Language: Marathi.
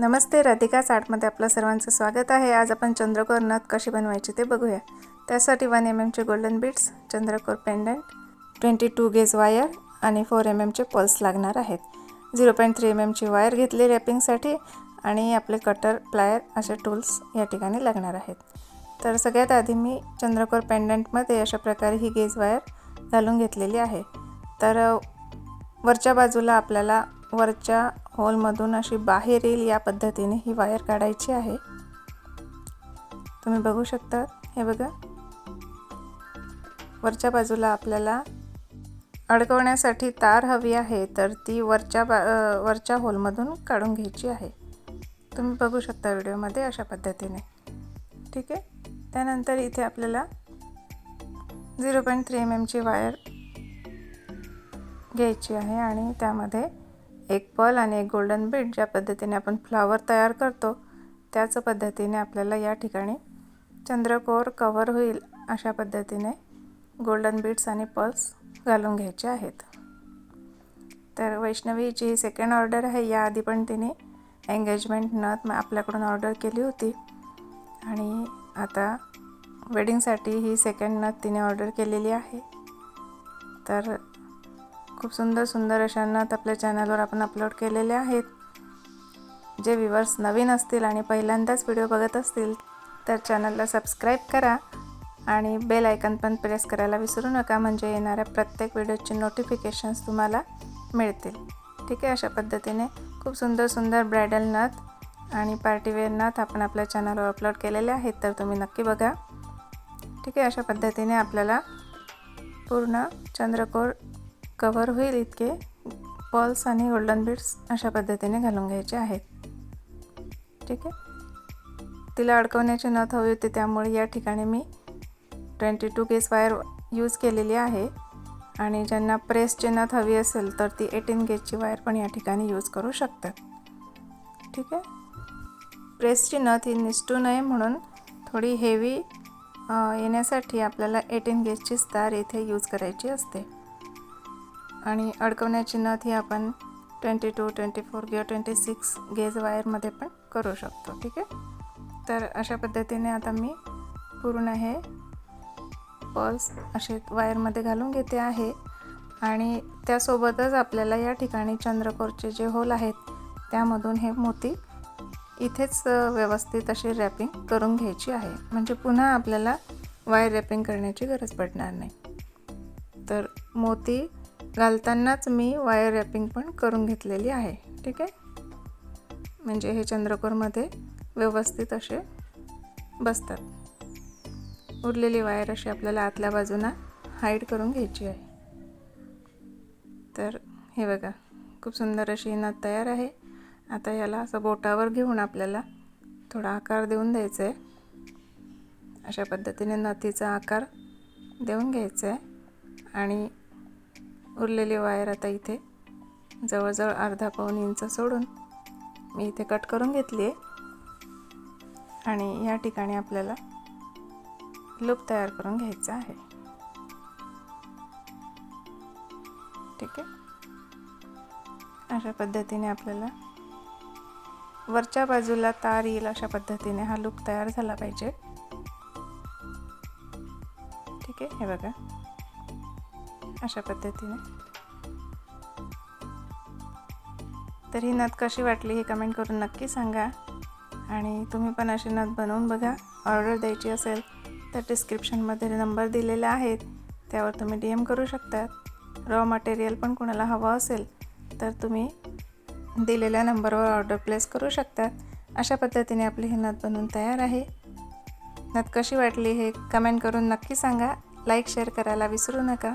नमस्ते राधिका चाटमध्ये आपलं सर्वांचं स्वागत आहे. आज आपण चंद्रकोर नथ कशी बनवायची ते बघूया. त्यासाठी वन एम एमचे golden beads चंद्रकोर pendant twenty two gauge wire आणि फोर एम एमचे पल्स लागणार आहेत. झिरो पॉईंट थ्री एम एमची वायर घेतली रॅपिंगसाठी आणि आपले कटर प्लायर असे टूल्स या ठिकाणी लागणार आहेत. तर सगळ्यात आधी मी चंद्रकोर पेंडंटमध्ये अशा प्रकारे ही गेज वायर घालून घेतलेली आहे. तर वरच्या बाजूला आपल्याला वरच्या होलमधून अशी बाहेर येईल या पद्धतीने ही वायर काढायची आहे. तुम्ही बघू शकता हे बघा. वरच्या बाजूला आपल्याला अडकवण्यासाठी तार हवी आहे तर ती वरच्या बा वरच्या होलमधून काढून घ्यायची आहे. तुम्ही बघू शकता व्हिडिओमध्ये अशा पद्धतीने. ठीक आहे? त्यानंतर इथे आपल्याला झिरो पॉईंट थ्री एम एमची वायर घ्यायची आहे आणि त्यामध्ये एक पर्ल आणि एक गोल्डन बीड ज्या पद्धतीने आपण फ्लावर तयार करतो त्याच पद्धतीने आपल्याला या ठिकाणी चंद्रकोर कवर होईल अशा पद्धतीने गोल्डन बीड्स आणि पल्स घालून घ्यायचे आहेत. तर वैष्णवीची सेकंड ऑर्डर आहे. याआधी पण तिने एंगेजमेंट नथ आपल्याकडून ऑर्डर केली होती. आणि आता वेडिंगसाठी ही सेकंड नथ तिने ऑर्डर केलेली आहे. तर खूप सुंदर सुंदर अशा नथ आपल्या चॅनलवर आपण अपलोड केलेले आहेत. जे व्ह्यूवर्स नवीन असतील आणि पहिल्यांदाच व्हिडिओ बघत असतील तर चॅनलला सबस्क्राईब करा आणि बेल आयकन पण प्रेस करायला विसरू नका म्हणजे येणाऱ्या प्रत्येक व्हिडिओचे नोटिफिकेशन्स तुम्हाला मिळतील. ठीक आहे अशा पद्धतीने खूप सुंदर सुंदर ब्रायडल नथ आणि पार्टीवेअर नथ आपण आपल्या चॅनलवर अपलोड केलेले आहेत तर तुम्ही नक्की बघा. ठीक आहे अशा पद्धतीने आपल्याला पूर्ण चंद्रकोर कवर होईल इतके पर्ल्स आणि गोल्डन बीड्स अशा पद्धतीने घालून घ्यायचे आहेत. ठीक आहे? तिला अडकवण्याची नथ हवी होती त्यामुळे या ठिकाणी मी twenty two gauge wire use केलेली आहे. आणि ज्यांना प्रेसची नथ हवी असेल तर ती एटीन गेजची वायर पण या ठिकाणी यूज करू शकतात. ठीक आहे? प्रेसची नथ ही निसटू नये म्हणून थोडी हेवी येण्यासाठी आपल्याला एटीन गेजचीच तार इथे यूज करायची असते. आणि अडकवण्याची नथ ही आपण ट्वेंटी टू ट्वेंटी फोर किंवा ट्वेंटी सिक्स गेज वायरमध्ये पण करू शकतो ठीक आहे? तर अशा पद्धतीने आता मी पूर्ण हे पल्स असे वायरमध्ये घालून घेते आहे. आणि त्यासोबतच आपल्याला या ठिकाणी चंद्रकोरचे जे होल आहेत त्यामधून हे मोती इथेच व्यवस्थित अशी रॅपिंग करून घ्यायची आहे. म्हणजे पुन्हा आपल्याला वायर रॅपिंग करण्याची गरज पडणार नाही. तर मोती घालतानाच मी वायर रॅपिंग पण करून घेतलेली आहे. ठीक आहे? म्हणजे हे चंद्रकोरमध्ये व्यवस्थित असे बसतात. उरलेली वायर अशी आपल्याला आतल्या बाजूला हाईड करून घ्यायची आहे. तर हे बघा खूप सुंदर अशी नथ तयार आहे. आता याला असं बोटावर घेऊन आपल्याला थोडा आकार देऊन द्यायचा आहे अशा पद्धतीने नथीचा आकार देऊन घ्यायचा आहे आणि उरलेली वायर आता इथे. जवळजवळ अर्धा पाऊन इंच सोडून मी इथे कट करून घेतली आहे. आणि या ठिकाणी आपल्याला लूप तयार करून घ्यायचा आहे. ठीक आहे? अशा पद्धतीने आपल्याला वरच्या बाजूला तार येईल अशा पद्धतीने हा लूप तयार झाला पाहिजे. ठीक आहे? हे बघा. अशा पद्धतीने. तर ही नथ कशी वाटली हे कमेंट करून नक्की सांगा. आणि तुम्ही पण अशी नथ बनवून बघा. ऑर्डर द्यायची असेल तर डिस्क्रिप्शनमध्ये नंबर दिलेले आहेत त्यावर तुम्ही डी एम करू शकतात रॉ मटेरियल पण कोणाला हवं असेल तर तुम्ही दिलेल्या नंबरवर ऑर्डर प्लेस करू शकतात अशा पद्धतीने आपली ही नथ बनवून तयार आहे. नथ कशी वाटली हे कमेंट करून नक्की सांगा. लाईक शेअर करायला विसरू नका.